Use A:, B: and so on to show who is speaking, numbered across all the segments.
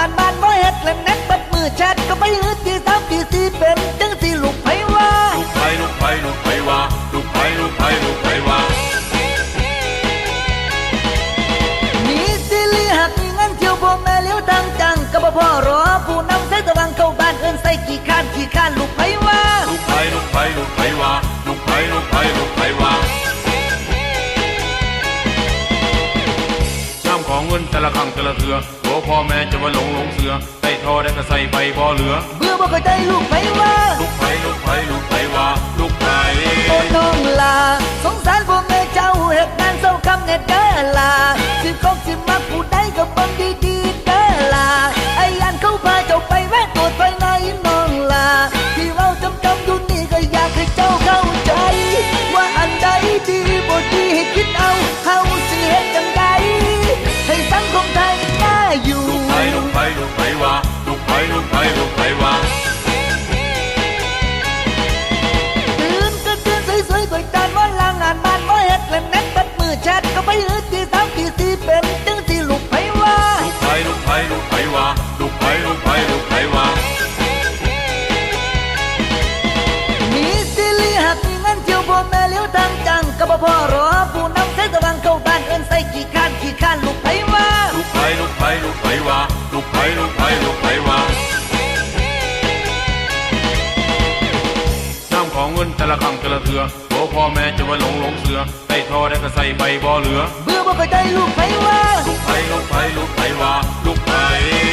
A: เล่นเน็ตบัดมือแชทก็ไปหือตีสามตีสี่เป็นจังสิลูกไผว่า
B: ลูกไผลูกไผลูกไผว่าลูกไผลูกไผลูกไผว่า
A: มีสิลีหักมีเงินเที่ยวบ่แม่เลี้ยวทางจังก็บ่พอรอผู้นำใส่ตะวังเข้าบ้านเอิ้นใส่กี่ข้านกี่ข้านลูกไผว่า
B: ลูกไผลูกไผลูกไผว่าลูกไผลูกไผลูกไผว่าน้ำของเงินแต่ละครั้งแต่ละเถือโอ้ พ่อแม่จะว่าหลงหลงเสือได้ทอได้ก็ใส่ใบบ่เหลือ
A: เบื่อบ่เข้าใจลูกไผว่า
B: ลูกไผลูกไผลูกไผว่าลูกไผ
A: โอ้น้องลา สงสารพ่อแม่เจ้าเฮ็ดงานเศร้าคำเน็ดเด้อลาสิคงสิมักผู้ใด ก็บ่พอรอผู้นำใช้ตะวังเข้าบ้านเอิ้นใส่กี่ข้านกี่ข้านลูกไผว่า
B: ลูกไผลูกไผลูกไผว่าลูกไผลูกไผลูกไผว่าน้ำของเงินแต่ละครั้งแต่ละเถือโอ้พ่อแม่จะว่าหลงหลงเสือได้ทอได้ก็ใส่ใบบ่เหลือ
A: เบื่อบ่เข้าใจลูกไผว่า
B: ลูกไผลูกไผลูกไผว่าลูกไผ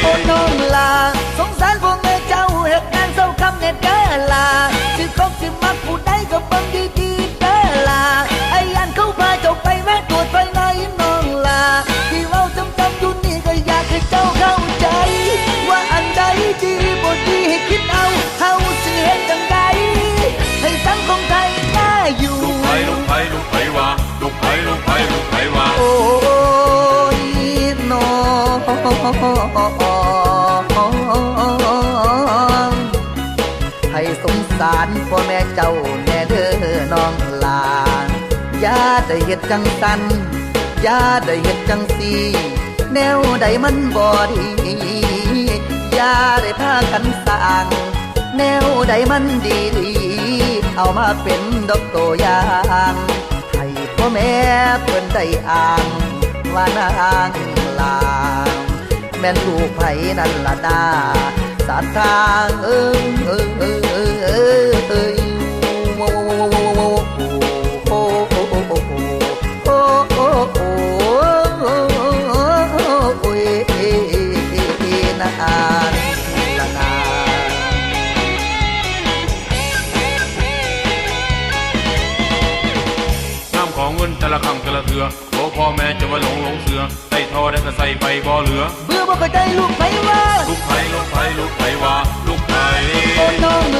A: โอ้น้องลาสงสารพ่อแม่เจ้าเฮ็ดงานเศร้าคำเน็ดเด้อลาสิคงสิมักผู้ใดก็เบิ่งดี ลูกไผ
B: ลูกไผลูกไผว่า
A: โอ้ยน้องให้สงสารพ่อแม่เจ้าแน่เด้อน้องลาอย่าได้เฮ็ดจังสันอย่าได้เฮ็ดจังสีแนวใดมันบ่ดีอย่าได้พากันสร้างแนวใดมันดีดีเอามาเป็นดอกตัวอย่าง พ่อแม่เพิ่นได้อ่างว่านางลางแม่นลูกไผนั่นละดาสัตทางเอิงเอิงเอิงเอิ
B: งเอ้ย พ่อแม่จะว่าหลงหลงเสือได้ทอได้ก็ใส่ใบบ่เหลือ
A: เบื่อบ่เข้าใจลูกไผว่า
B: ลูกไผลูกไผลูกไผว่า ลูกไผ
A: โอ้น้อง